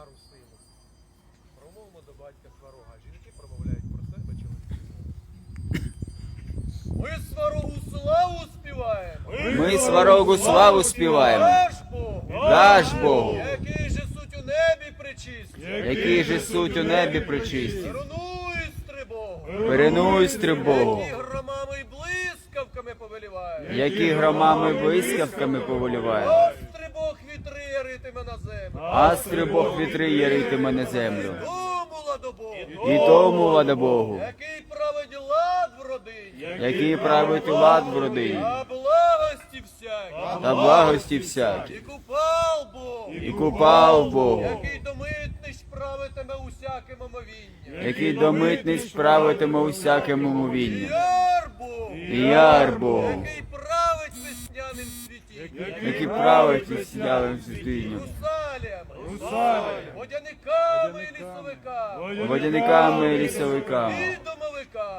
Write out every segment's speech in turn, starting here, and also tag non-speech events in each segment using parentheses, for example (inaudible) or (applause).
яру силу. Промовимо до батька сварога. Жінки промовляють про себе чоловіки. Ми сварогу славу співаємо. Ми сварогу славу співаємо. Даш Богу. Даш Богу, Який же суть у небі причисті. який же суть у небі причисті. Коронуй стрибогу. Перенуй стрибогу, Які громами блискавками повеліває. які громами блискавками поволіває. Острий Бог вітри яритиме на землю. А стрибок вітри яритиме на землю. І тому лада Богу, Який править лад в родині. який править лад в родині, А благості всякі. та благості всякі. І купал Бог. І купав Богу, Який домитнич правитиме усяке мовіння. який до правитиме усяке мовіння. Бог. І яр Богу, Який править весняним світі. який править і сілявим святиням, Русаліями. Водяниками і лісовиками. водяниками і лісовиками,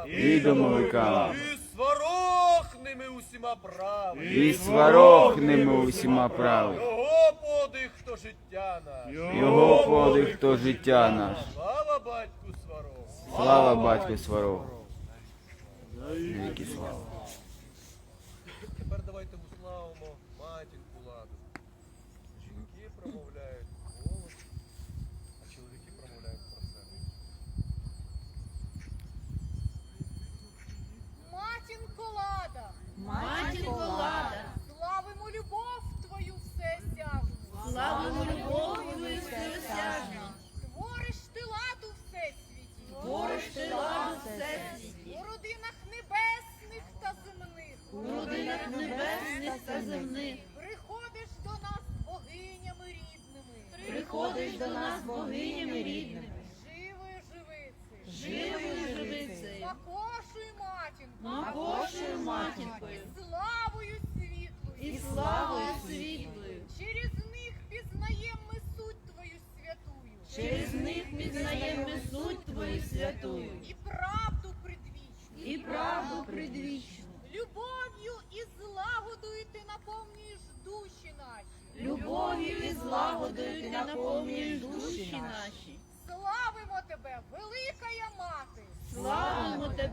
І домовиками. і сварохними усіма правами. і сварохними усіма править. Його подих, хто життя наш. Його подих то життя наш. Слава батьку сварогу. Слава батьку сварогу. Віки слава.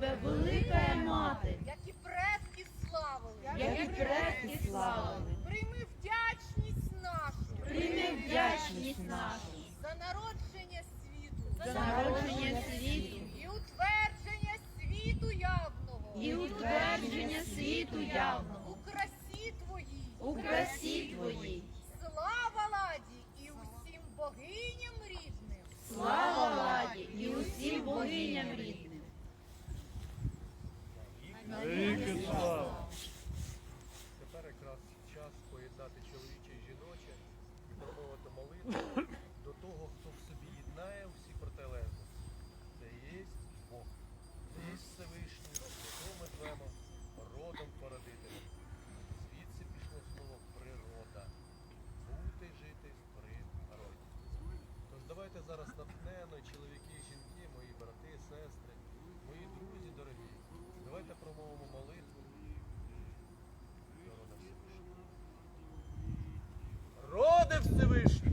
Тебе, велика мати, як і предки славили. як і предки славили. Прийми вдячність нашу Прийми вдячність нашу за народження світу, за народження світу і утвердження світу явного і утвердження світу явного у красі твоїй. у красі твоїй. Слава ладі і усім богиням рідним. Слава ладі і усім богиням рідним. Тепер якраз час поєднати чоловіче і жіноче і промовити молитву до того, хто в собі єднає всі протилежності. Це є Бог. Це є Всевишній, якого ми звемо родом породителем. Звідси пішло слово природа. Бути, жити при народі. Тож давайте зараз натхнено, чоловіки і жінки, мої брати, сестри, мої друзі дорогі. Давайте промовимо молитву. Роде Всевишній,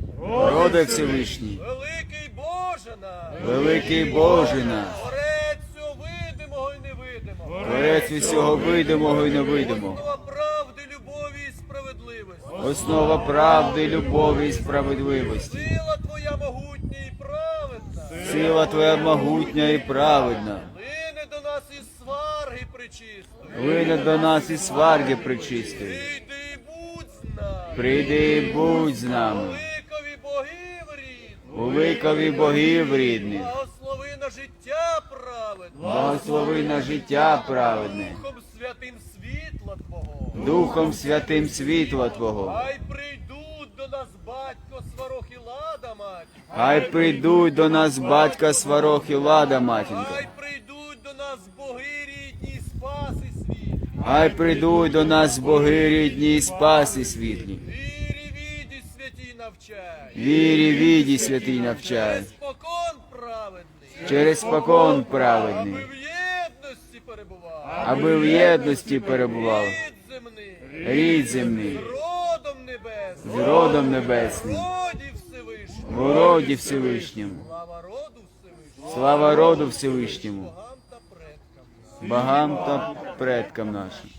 Роде Всевишній, великий Боже наш, великий Боже наш, Творець всього видимого і невидимого, Творець усього видимого і невидимого, Основа правди, любові і справедливості. основа правди, любові і справедливості. Сила Твоя могутня і праведна. Сила Твоя могутня і праведна. Лине до нас із сварги причистої. До нас і сварги причистої. Прийди і будь з нами. У ликові богів рідних. Благослови на життя праведне. Благослови на життя праведне, Духом святим світла Твого. Духом святим світла Твого. Хай прийдуть до нас батько Сварох і Лада, мать. Хай прийдуть до нас батька Сварох і Лада, матінка. Хай прийдуть до нас боги рідні і спаси світлі. Вірі віді, святій навчай. Вірі віді, святий навчай. Через покон праведний. Через покон праведний. Аби в єдності перебував. Аби в єдності перебував. Рід земний. Рід земний. Родом небесний. З родом небесним. В роді Всевишньому. Слава роду Всевишньому. Слава роду Всевишньому богам та предкам нашим.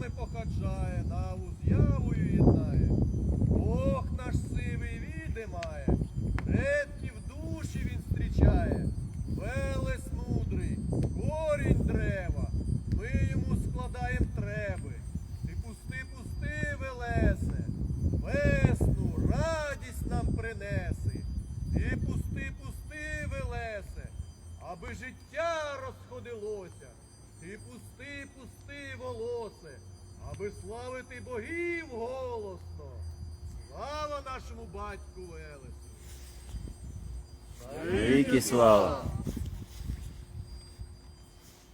нами походжає, на явою єднає. Бог наш сивий віди має. слава!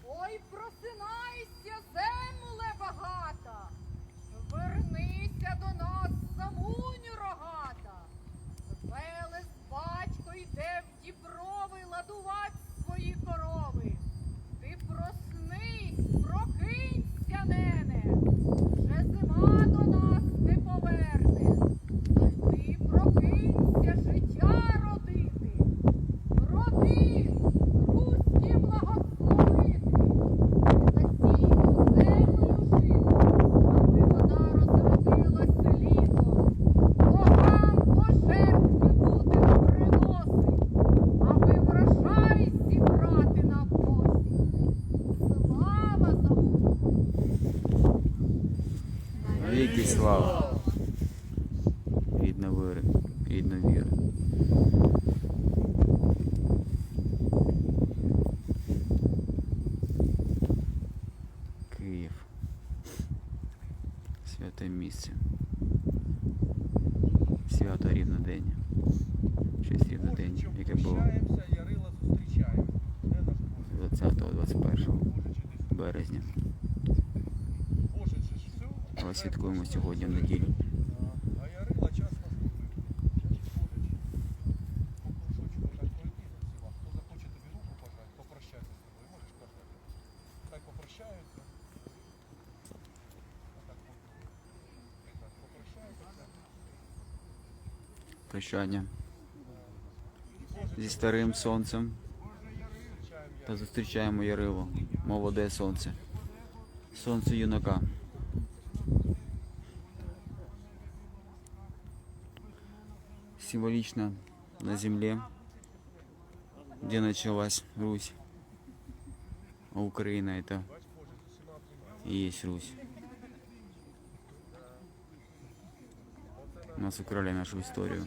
Ой, просинайся, земле багата, вернися до нас, самуню рогата, Велес батько йде в діброви ладувать свої корови. Ти проснись, прокинься не. місці. Свято рівнодення. Щось рівнодення, яке було 20-21 березня. Ось святкуємо сьогодні в неділю. прощання зі старим сонцем. Та зустрічаємо Яриво, молоде сонце. Сонце юнака. Символічно на землі, де началась Русь. А Украина это и есть Русь. Нас украли нашу историю.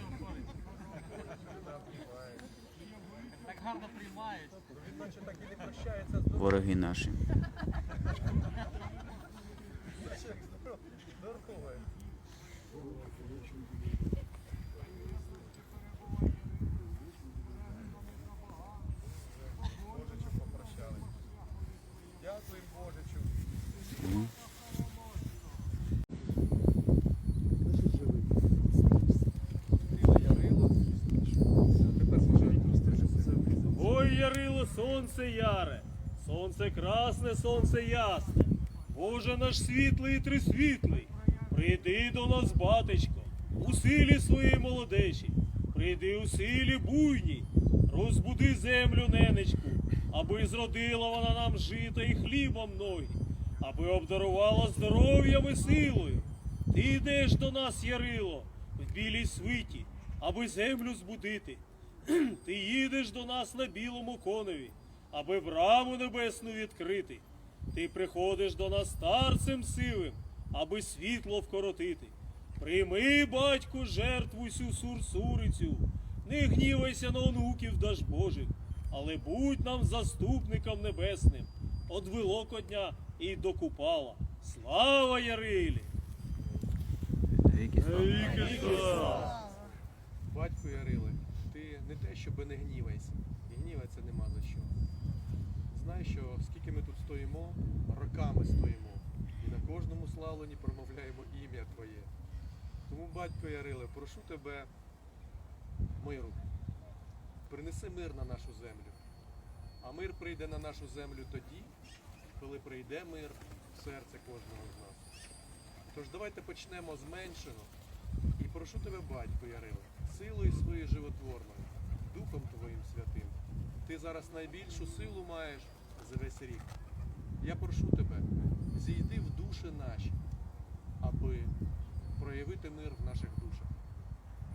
Вороги наші. дорогою. Божичу попрощались. Дякую, Божичу. Рило, я рило. А тепер може Ой, ярило, сонце яре, сонце красне, сонце ясне. Боже наш світлий і трисвітлий, прийди до нас, батечко, у силі своїй молодечі, прийди у силі буйній, розбуди землю ненечку, аби зродила вона нам жита і хліба многі, аби обдарувала здоров'ям і силою. Ти йдеш до нас, Ярило, в білій свиті, аби землю збудити. (clears throat) Ти їдеш до нас на білому коневі, аби браму небесну відкрити. Ти приходиш до нас старцем сивим, аби світло вкоротити. Прийми, батьку, жертву сю сурсурицю, не гнівайся на онуків даж Божих, але будь нам заступником небесним, од Великодня і до Купала. Слава Ярилі! Батько Яриле, ти не те, щоби не гнівайся. І гніватися нема за що. Знай, що скільки ми тут стоїмо, роками стоїмо. І на кожному славленні промовляємо ім'я Твоє. Тому, батько Яриле, прошу тебе миру. Принеси мир на нашу землю. А мир прийде на нашу землю тоді, коли прийде мир в серце кожного з нас. Тож давайте почнемо з меншого. І прошу тебе, батько Ярило, силою своєю животворною, Духом Твоїм святим. Ти зараз найбільшу силу маєш за весь рік. Я прошу тебе, зійди в душі наші, аби проявити мир в наших душах.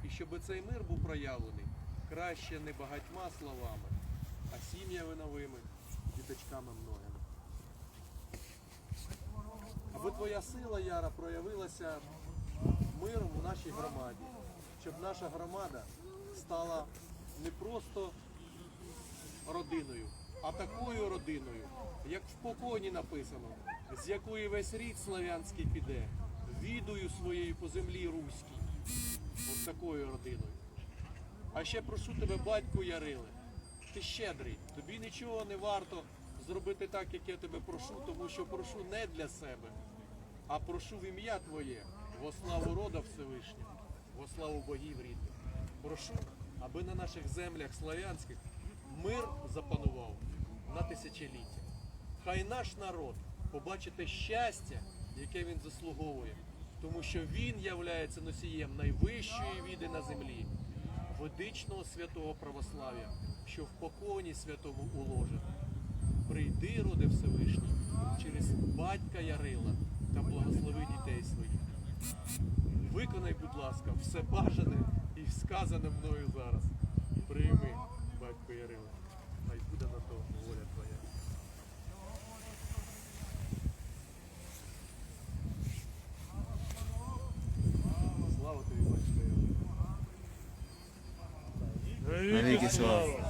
І щоб цей мир був проявлений краще не багатьма словами, а сім'ями новими, діточками многими. Аби твоя сила, Яра, проявилася миром в нашій громаді, щоб наша громада стала не просто родиною, а такою родиною, як в поконі написано, з якої весь рід славянський піде, відою своєю по землі руській. От такою родиною. А ще прошу тебе, батьку Яриле, ти щедрий, тобі нічого не варто зробити так, як я тебе прошу, тому що прошу не для себе, а прошу в ім'я Твоє, во славу рода Всевишнього, во славу богів рідних. Прошу, аби на наших землях славянських мир запанував на тисячоліття. Хай наш народ побачить щастя, яке він заслуговує, тому що він являється носієм найвищої віди на землі, ведичного святого православ'я, що в поконі святому уложено. Прийди, роде Всевишній, через батька Ярила та благослови дітей своїх. Виконай, будь ласка, все бажане і сказане мною зараз. Прийми, батько Ярила. Хай буде на то воля твоя. Слава тобі, батько Ярила. Навіки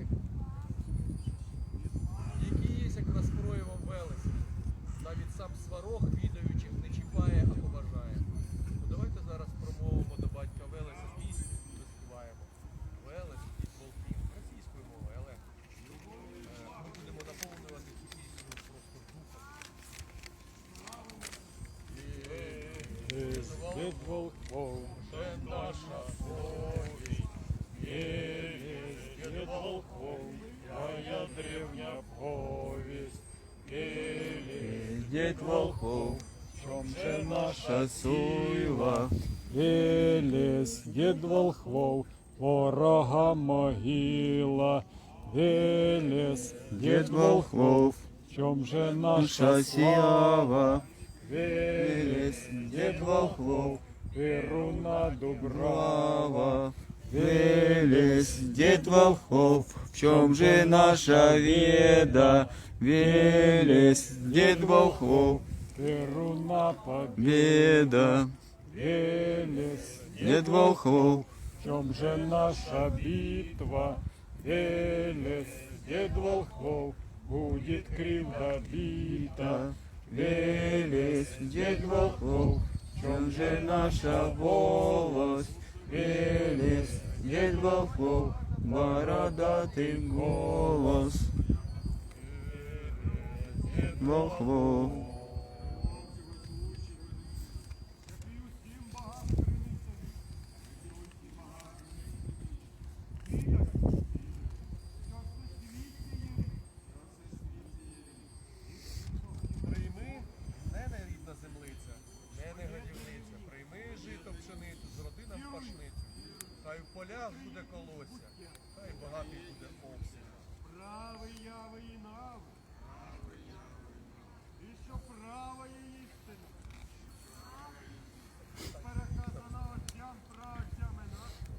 akin. в чом же наша наша слава, сіява, виліз дід Волхов, Перуна Дубрава, Брава, Вылез дед Волхов, в чем же наша веда? Вылез дед Волхов, Перуна победа, веда, виліз дед Волхов, в чом же наша битва, виліз дед Волхов, будет кривда бита, Вылез дед Волхов, в чем же наша волость? Вылез дед Волхов, бородатый голос. Волхвов. Полях буде колосся, хай багатий буде овсі. Правий я воїнав, і що права є істина. Переказана отцям працями нашими.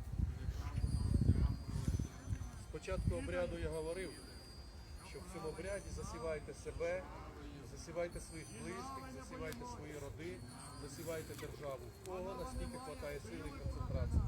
Спочатку обряду я говорив, що в цьому обряді засівайте себе, засівайте своїх близьких, засівайте свої роди, засівайте державу. В кого наскільки хватає сили і концентрації.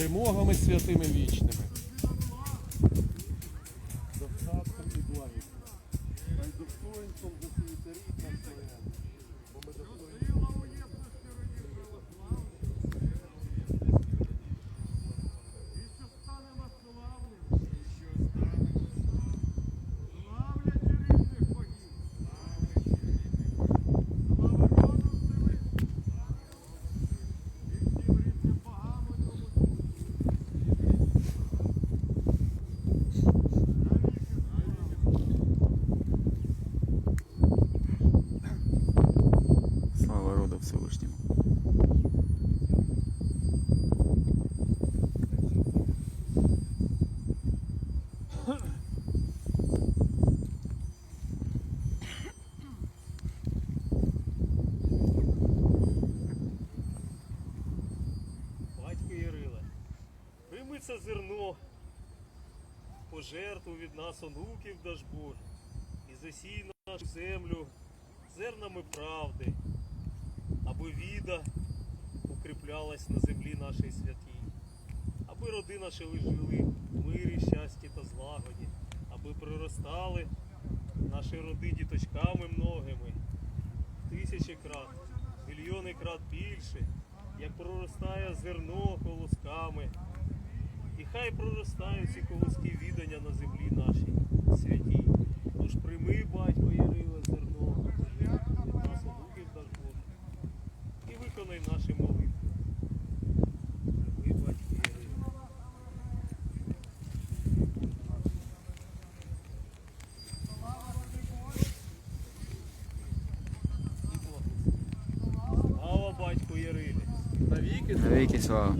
Перемогами святими вічними. Пожертву від нас онуків даж Боже, і засій нашу землю зернами правди, аби віда укріплялась на землі нашій святій, аби роди наші жили в мирі, щасті та злагоді, аби приростали наші роди діточками многими, тисячі крат, мільйони крат більше, як проростає зерно колосками. Хай проростають ці колоски відання на землі нашій святій. Тож прийми, батько Ярила, зерно, від нас онуків даш Боже, і виконай наші молитви. Прийми, батько Ярила. І благослови. Слава батьку Ярилі! навіки. Навіки слава.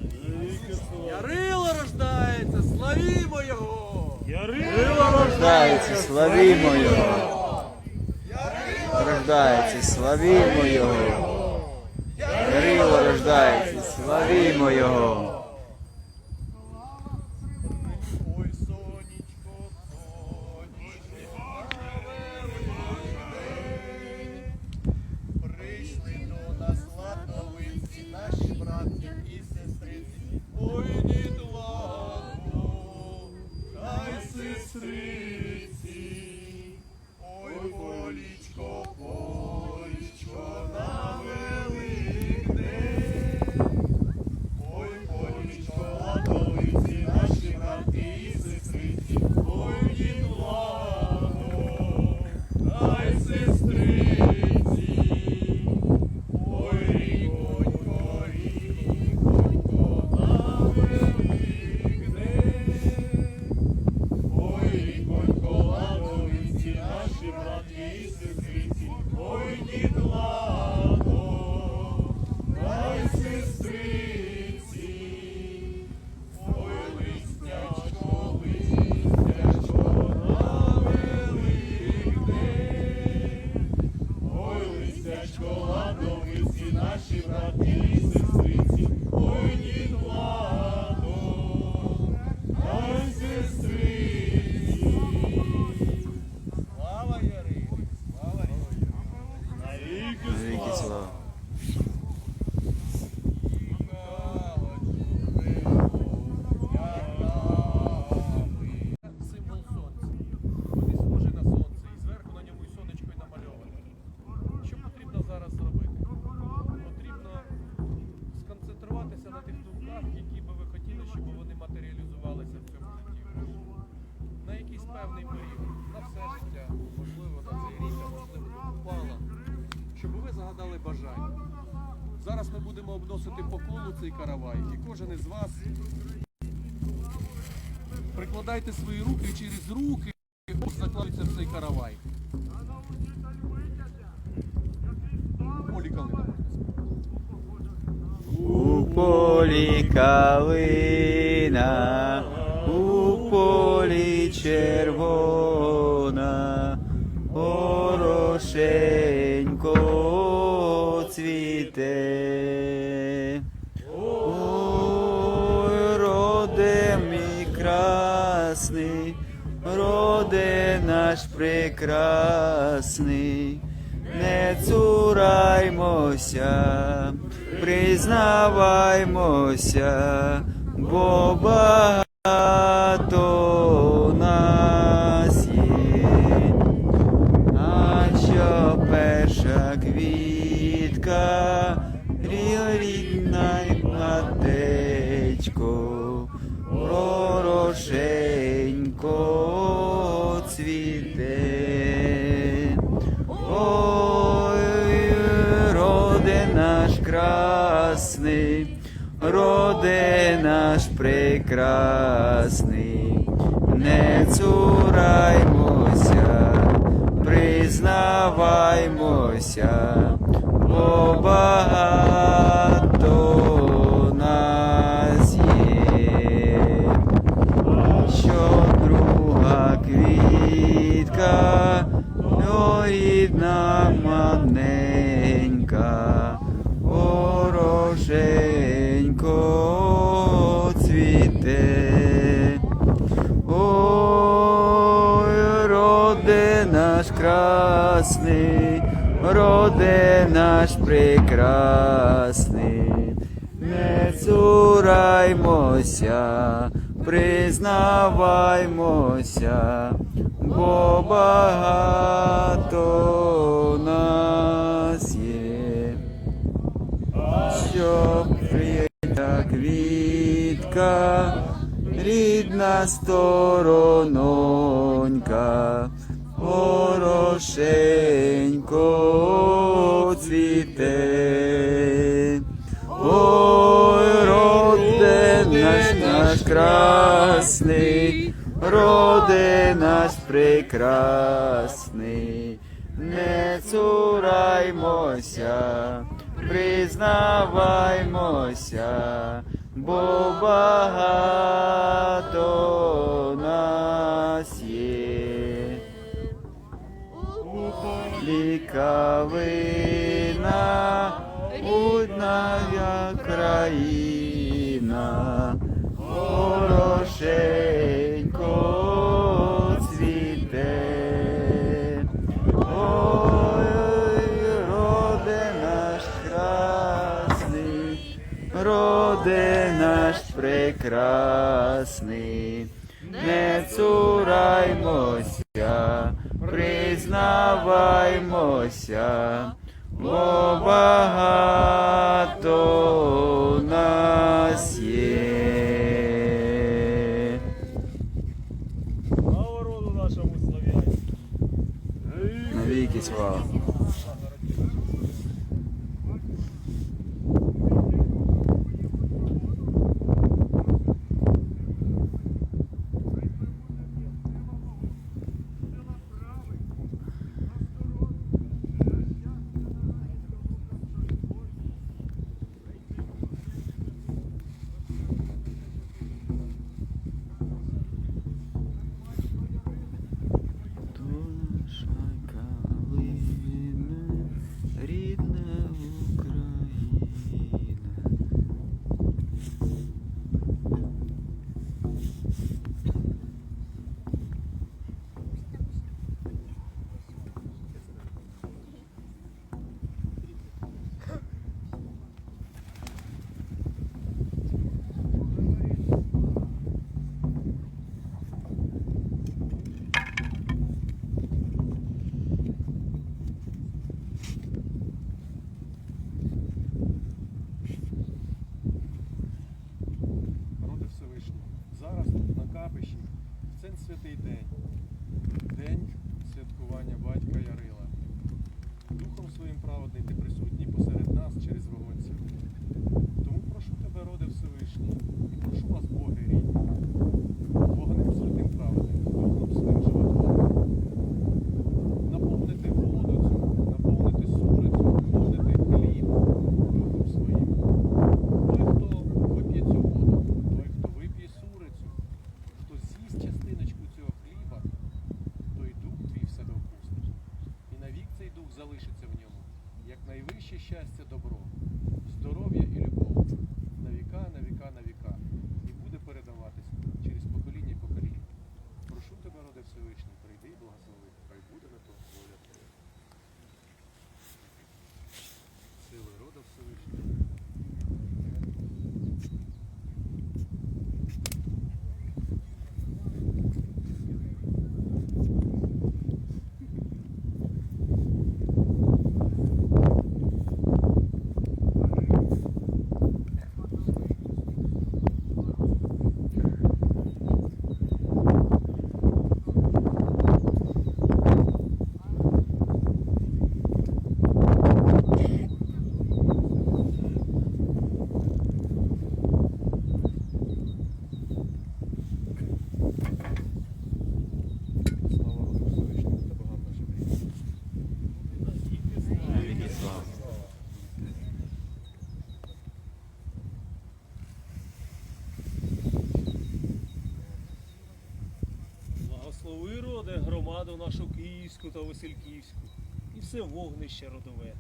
Ярило рождається, славімо його! Ярила Рождається, славімо Його. Рождається, славімо Його. Кирило рождається, славімо Його. Тих які би ви хотіли, щоб вони матеріалізувалися в цьому житті. На якийсь певний період, на все життя, можливо, на цей рік, можливо, упала. Щоб ви загадали бажання. Зараз ми будемо обносити по колу цей каравай, і кожен із вас прикладайте свої руки через руки закладуться в цей каравай. Полі калина. У полі калина, у полі червона, Порошенько цвіте. Ой, роде мій красний, роде наш прекрасний, не цураймося, признаваймося, бо багато прекрасний, не цураймося, признаваймося, бо багато наш прекрасний, не цураймося, признаваймося, бо багато нас є. Щоб прийняла квітка, рідна сторононька, Цвіте. Ой, роде наш наш красний, роде наш прекрасний, не признаваймося, київську та васильківську, і все вогнище родове.